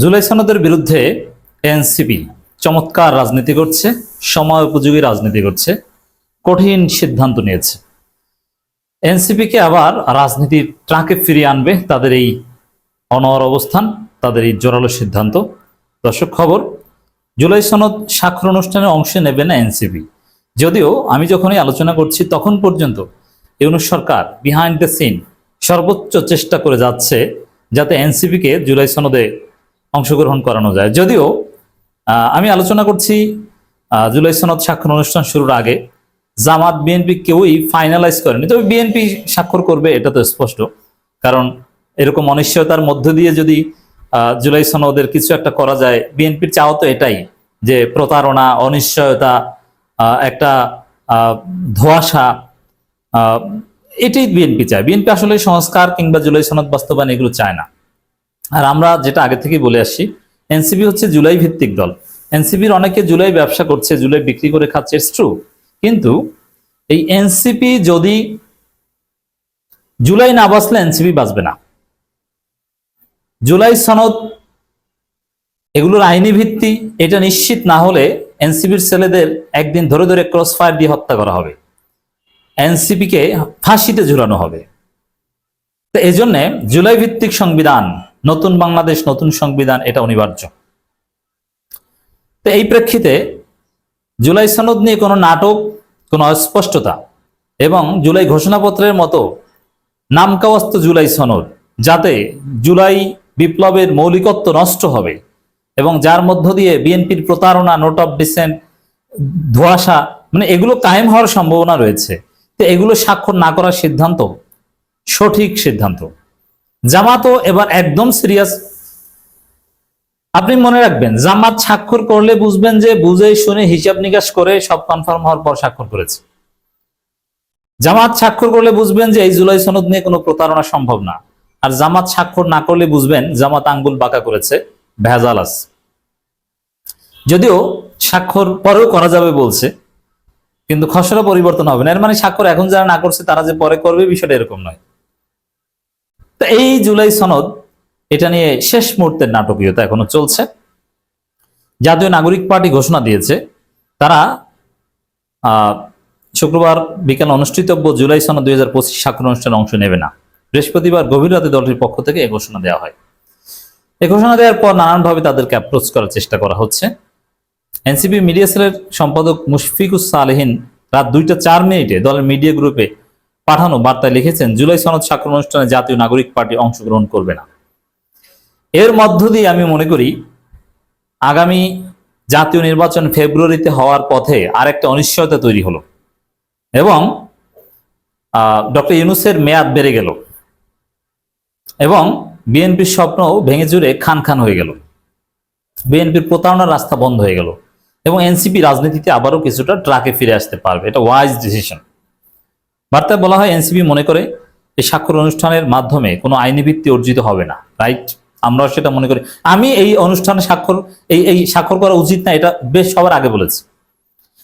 জুলাই সনদের বিরুদ্ধে এনসিপি চমৎকার রাজনীতি করছে, সময় উপযোগী রাজনীতি করছে, কঠিন সিদ্ধান্ত নিয়েছে। এনসিপিকে আবার রাজনীতির ট্রাকে ফিরিয়ে আনবে তাদের এই অনর অবস্থান, তাদের এই জোরালো সিদ্ধান্ত। দর্শক খবর, জুলাই সনদ স্বাক্ষর অনুষ্ঠানে অংশ নেবে না এনসিপি। যদিও আমি যখনই আলোচনা করছি তখন পর্যন্ত ইউনুস সরকার বিহাইন্ড দ্য সিন সর্বোচ্চ চেষ্টা করে যাচ্ছে যাতে এনসিপিকে জুলাই সনদে অংশগ্রহণ করানো যায়। যদিও আমি আলোচনা করছি জুলাই সনদ স্বাক্ষর অনুষ্ঠান শুরুর আগে। জামাত, বিএনপি কেউই ফাইনালাইজ করেনি। তবে বিএনপি স্বাক্ষর করবে, এটা তো স্পষ্ট। কারণ এরকম অনিশ্চয়তার মধ্য দিয়ে যদি জুলাই সনদের কিছু একটা করা যায়, বিএনপির চাও তো এটাই যে প্রতারণা, অনিশ্চয়তা একটা ধোঁয়াশা এটাই বিএনপি চায়। বিএনপি আসলে সংস্কার কিংবা জুলাই সনদ বাস্তবায়ন এগুলো চায় না। আর আমরা যেটা আগে থেকেই বলে আসছি এনসিপি হচ্ছে জুলাই ভিত্তিক দল। এনসিপির অনেকে জুলাই ব্যবসা করছে, জুলাই বিক্রি করে খাচ্ছে ইটস ট্রু কিন্তু এই এনসিপি যদি জুলাই না বাঁচলে এনসিপি বাঁচবে না। জুলাই সনদ, এগুলোর আইনি ভিত্তি, এটা নিশ্চিত না হলে এনসিপির ছেলেদের একদিন ধরে ধরে ক্রস ফায়ার দিয়ে হত্যা করা হবে। এনসিপিকে ফাঁসিতে ঝুলানো হবে। তো এই জন্যে জুলাই ভিত্তিক সংবিধান নতুন বাংলাদেশ, নতুন সংবিধান, এটা অনিবার্য। তো এই প্রেক্ষিতে জুলাই সনদ নিয়ে কোনো নাটক, কোনো অস্পষ্টতা এবং জুলাই ঘোষণাপত্রের মতো নামকাওয়াস্ত জুলাই সনদ, যাতে জুলাই বিপ্লবের মৌলিকত্ব নষ্ট হবে এবং যার মধ্য দিয়ে বিএনপির প্রতারণা, নোট অফ ডিসেন্ট, ধোয়াশা মানে এগুলো কায়েম হওয়ার সম্ভাবনা রয়েছে, তো এগুলো স্বাক্ষর না করার সিদ্ধান্ত সঠিক সিদ্ধান্ত। জামাতও এবার একদম সিরিয়াস আপনি মনে রাখবেন, জামাত স্বাক্ষর করলে বুঝবেন যে বুঝে শুনে হিসাব নিকাশ করে সব কনফার্ম হওয়ার পর স্বাক্ষর করেছে। জামাত স্বাক্ষর করলে বুঝবেন যে এই জুলাই সনদ নিয়ে কোনো প্রতারণা সম্ভব না। আর জামাত স্বাক্ষর না করলে বুঝবেন, জামাত আঙ্গুল বাঁকা করেছে, ভেজাল আছে। যদিও স্বাক্ষর পরেও করা যাবে বলছে, কিন্তু খসড়া পরিবর্তন হবে না। এর মানে স্বাক্ষর এখন যারা না করছে, তারা যে পরে করবে বিষয়টা এরকম নয়। তো এই জুলাই সনদ, এটা নিয়ে শেষ মুহূর্তের নাটকীয়তা এখনও চলছে। জাতীয় নাগরিক পার্টি ঘোষণা দিয়েছে, তারা শুক্রবার বিকাল অনুষ্ঠিতব্য জুলাই সনদ দুই হাজার পঁচিশ স্বাক্ষর অনুষ্ঠানে অংশ নেবে না। বৃহস্পতিবার গভীর রাতে দলটির পক্ষ থেকে এ ঘোষণা দেওয়া হয়। এ ঘোষণা দেওয়ার পর নানানভাবে তাদেরকে অ্যাপ্রোচ করার চেষ্টা করা হচ্ছে। এনসিপি মিডিয়া সেলের সম্পাদক মুশফিকুস সালেহিন রাত দুইটা চার মিনিটে দলের মিডিয়া গ্রুপে পাঠানো বার্তায় লিখেছেন, জুলাই সনদ স্বাক্ষর অনুষ্ঠানে জাতীয় নাগরিক পার্টি অংশগ্রহণ করবে না। এর মধ্য দিয়ে আমি মনে করি, আগামী জাতীয় নির্বাচন ফেব্রুয়ারিতে হওয়ার পথে আরেকটা অনিশ্চয়তা তৈরি হলো এবং ডক্টর ইউনুসের মেয়াদ বেড়ে গেল এবং বিএনপির স্বপ্ন ভেঙে জুড়ে খান খান হয়ে গেল। বিএনপির প্রতারণার রাস্তা বন্ধ হয়ে গেল এবং এনসিপি রাজনীতিতে আবারও কিছুটা ট্রাকে ফিরে আসতে পারবে। এটা ওয়াইজ ডিসিশন বার্তায় বলা হয়, এনসিপি মনে করে এই স্বাক্ষর অনুষ্ঠানের মাধ্যমে কোনো আইনি ভিত্তি অর্জিত হবে না, রাইট? আমরাও সেটা মনে করি। আমি এই অনুষ্ঠানে স্বাক্ষর, এই এই স্বাক্ষর করা উচিত না, এটা বেশ সবার আগে বলেছি।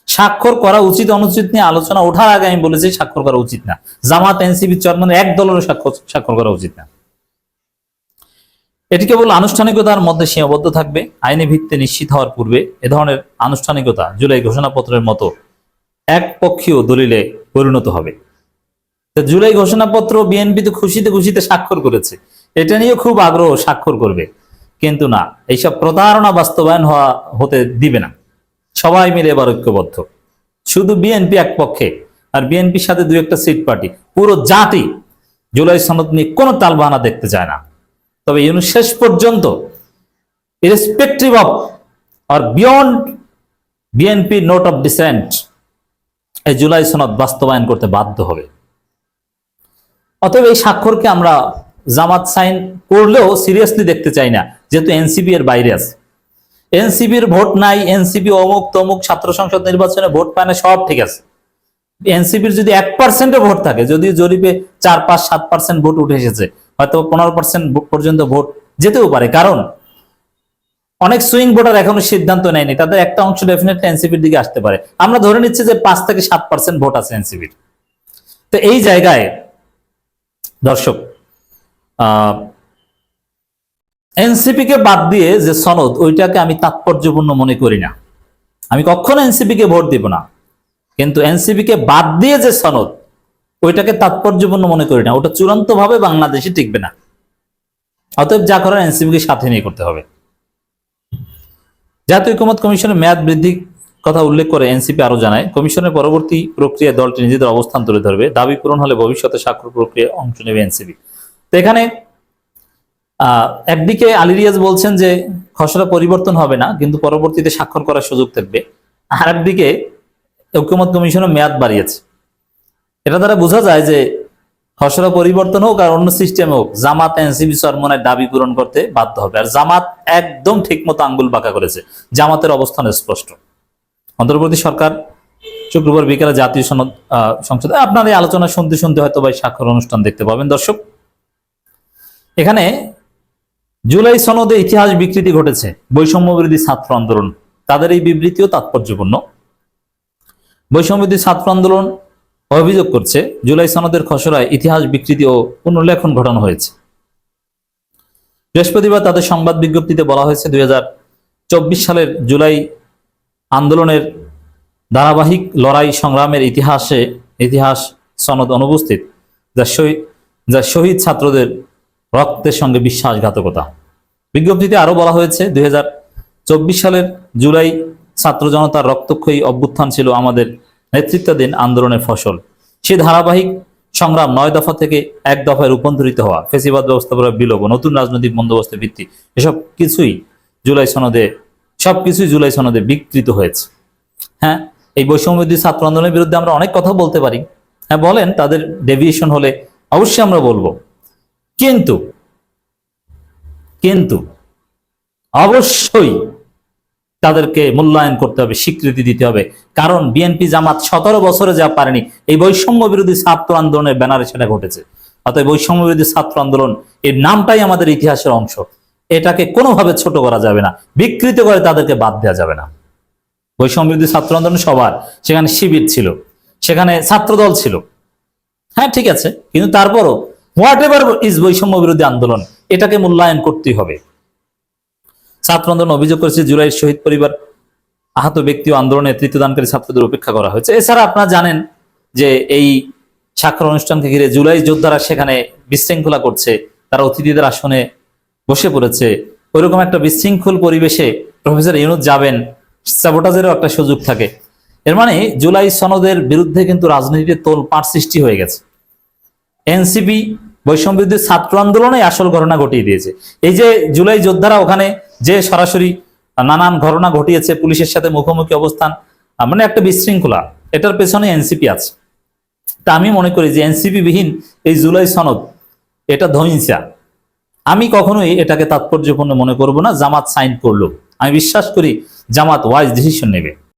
স্বাক্ষর করা উচিত, অনুচিত নিয়ে আলোচনা ওঠার আগে আমি বলেছি, স্বাক্ষর করা উচিত না। জামাত, এনসিপি, চেয়ারম্যান এক দলের স্বাক্ষর স্বাক্ষর করা উচিত না। এটি কেবল আনুষ্ঠানিকতার মধ্যে সীমাবদ্ধ থাকবে, আইনি ভিত্তি নিশ্চিত হওয়ার পূর্বে এ ধরনের আনুষ্ঠানিকতা জুলাই ঘোষণাপত্রের মতো একপক্ষীয় দলিলে পরিণত হবে। জুলাই ঘোষণাপত্র বিএনপি তো খুশিতে খুশিতে স্বাক্ষর করেছে। এটা নিয়ে খুব আগ্রহ স্বাক্ষর করবে। কিন্তু না, এইসব প্রতারণা বাস্তবায়ন হওয়া হতে দিবে না। সবাই মিলে এবার ঐক্যবদ্ধ। শুধু বিএনপি এক পক্ষে, আর বিএনপির সাথে দুই একটা সিট পার্টি। পুরো জাতি জুলাই সনদ নিয়ে কোনো তালবাহানা দেখতে চায় না। তবে ইউনুস শেষ পর্যন্ত irrespective of R beyond BNP note of dissent এই জুলাই সনদ বাস্তবায়ন করতে বাধ্য হবে। অতএব এই স্বাক্ষরকে আমরা জামাত সাইন করলেও সিরিয়াসলি দেখতে চাই না, যেহেতু এনসিপি এর বাইরে আছে। এনসিপির ভোট নাই এনসিপি অমুক তমুক ছাত্র সংসদ নির্বাচনে ভোট পায় না, সব ঠিক আছে। এনসিপির যদি এক পার্সেন্টও ভোট থাকে, যদি জরিপে চার, পাঁচ, সাত পার্সেন্ট ভোট উঠে এসেছে, হয়তো পনেরো পার্সেন্ট পর্যন্ত ভোট যেতেও পারে। কারণ অনেক সুইং ভোটার এখনও সিদ্ধান্ত নেয়নি, তাদের একটা অংশ ডেফিনেটলি এনসিপির দিকে আসতে পারে। আমরা ধরে নিচ্ছি যে পাঁচ থেকে সাত পার্সেন্ট ভোট আছে এনসিপির তো এই জায়গায় দর্শক এনসিপি কে বাদ দিয়ে যে সনদ, ওইটাকে আমি তাৎপর্যপূর্ণ মনে করি না। আমি কখনো এনসিপি কে ভোট দিব না। কিন্তু এনসিপি কে বাদ দিয়ে যে সনদ, ওইটাকে তাৎপর্যপূর্ণ মনে করি না। ওটা চূড়ান্ত ভাবে বাংলাদেশে টিকবে না। অতএব যা করার এনসিপি কে সাথে নিয়ে করতে হবে। জাতীয় ঐকমত কমিশনের মেয়াদ বৃদ্ধি কথা উল্লেখ করে এনসিপি আরও জানায়, কমিশনের পরবর্তী প্রক্রিয়ায় দলটি নিজেদের অবস্থান তুলে ধরবে। দাবি পূরণ হলে ভবিষ্যতে স্বাক্ষর প্রক্রিয়ায় অংশ নেবে এনসিপি। তো এখানে একদিকে আলী রিয়াজ বলছেন যে খসড়া পরিবর্তন হবে না, কিন্তু পরবর্তীতে স্বাক্ষর করার সুযোগ থাকবে। আর একদিকে ঐক্যমত কমিশনের মেয়াদ বাড়িয়েছে। এটা দ্বারা বোঝা যায় যে খসড়া পরিবর্তন হোক আর অন্য সিস্টেম হোক, জামাত এনসিবি সরমনের দাবি পূরণ করতে বাধ্য হবে। আর জামাত একদম ঠিকমতো আঙ্গুল বাঁকা করেছে। জামাতের অবস্থান স্পষ্ট। অন্তর্বর্তী সরকার শুক্রবার বিকেলে জাতীয় সনদ সংসদে আপনার এই আলোচনা শুনতে শুনতে হয়তো এই স্বাক্ষর অনুষ্ঠান দেখতে পাবেন। দর্শক, এখানে জুলাই সনদে ইতিহাস বিকৃতি ঘটেছে। বৈষম্য বিরোধী ছাত্র আন্দোলন, তাদের এই বিবৃতিও তাৎপর্যপূর্ণ। বৈষম্য বিরোধী ছাত্র আন্দোলন অভিযোগ করছে, জুলাই সনদের খসড়ায় ইতিহাস বিকৃতি ও পুনর্লেখন ঘটানো হয়েছে। বৃহস্পতিবার তাদের সংবাদ বিজ্ঞপ্তিতে বলা হয়েছে, দুই হাজার চব্বিশ সালের জুলাই আন্দোলনের ধারাবাহিক লড়াই সংগ্রামের ইতিহাসে ইতিহাস সনদ অনুপস্থিত, যা শহীদ যা শহীদ ছাত্রদের রক্তের সঙ্গে বিশ্বাসঘাতকতা। বিজ্ঞপ্তিতে আরও বলা হয়েছে, দুই হাজার চব্বিশ সালের জুলাই ছাত্র জনতার রক্তক্ষয়ী অভ্যুত্থান ছিল আমাদের নেতৃত্বাধীন আন্দোলনের ফসল। সে ধারাবাহিক সংগ্রাম নয় দফা থেকে এক দফায় রূপান্তরিত হওয়া, ফেসিবাদ ব্যবস্থাপনার বিলোপ নতুন রাজনৈতিক বন্দোবস্তের ভিত্তি, এসব কিছুই জুলাই সনদে সবকিছুই জুলাই সনদে বিকৃত হয়েছে। হ্যাঁ এই বৈষম্যবিধি ছাত্র আন্দোলনের বিরুদ্ধে আমরা অনেক কথা বলতে পারি। হ্যাঁ বলেন, তাদের ডেভিয়েশন হলে অবশ্যই আমরা বলব। কিন্তু কিন্তু অবশ্যই তাদেরকে মূল্যায়ন করতে হবে, স্বীকৃতি দিতে হবে। কারণ বিএনপি জামাত সতেরো বছরে যা পারেনি, এই বৈষম্য বিরোধী ছাত্র আন্দোলনের ব্যানারে সেটা ঘটেছে। অতএব বৈষম্য বিরোধী ছাত্র আন্দোলন, এর নামটাই আমাদের ইতিহাসের অংশ। এটাকে কোনোভাবে ছোট করা যাবে না, বিকৃত করে তাদেরকে বাদ দেওয়া যাবে না। বৈষম্য বিরোধী ছাত্র আন্দোলন সবার, সেখানে শিবির ছিল, সেখানে ছাত্রদল ছিল। হ্যাঁ ঠিক আছে, কিন্তু তারপরও হোয়াট এভার ইজ বৈষম্য বিরোধী আন্দোলন, এটাকে মূল্যায়ন করতেই হবে। ছাত্র আন্দোলন অভিযোগ করেছে জুলাইয়ের শহীদ পরিবার, আহত ব্যক্তি ও আন্দোলনে নেতৃত্বদানকারী ছাত্রদের উপেক্ষা করা হয়েছে। এছাড়া আপনারা জানেন যে এই স্বাক্ষর অনুষ্ঠানকে ঘিরে জুলাই যোদ্ধারা সেখানে বিশৃঙ্খলা করছে, তারা অতিথিদের আসনে বসে পড়েছে। ওইরকম একটা বিশৃঙ্খল পরিবেশে প্রফেসর ইউনুস যাবেন স্যাবোটাজেরও একটা সুযোগ থাকে। এর মানে জুলাই সনদের বিরুদ্ধে কিন্তু রাজনীতিতে তোল পাট সৃষ্টি হয়ে গেছে। এনসিপি বৈষম্য বিরোধী ছাত্র আন্দোলনে আসল ঘটনা ঘটিয়ে দিয়েছে। এই যে জুলাই যোদ্ধারা ওখানে যে সরাসরি নানান ঘটনা ঘটিয়েছে, পুলিশের সাথে মুখোমুখি অবস্থান মানে একটা বিশৃঙ্খলা। এটার পেছনে এনসিপি আছে। তা আমি মনে করি যে এনসিপি বিহীন এই জুলাই সনদ, এটা ধৈঞ্চা আমি কখনোই এটাকে তাৎপর্যপূর্ণ মনে করব না, জামাত সাইন করল। আমি বিশ্বাস করি জামাত ওয়াইজ ডিসিশন নেবে।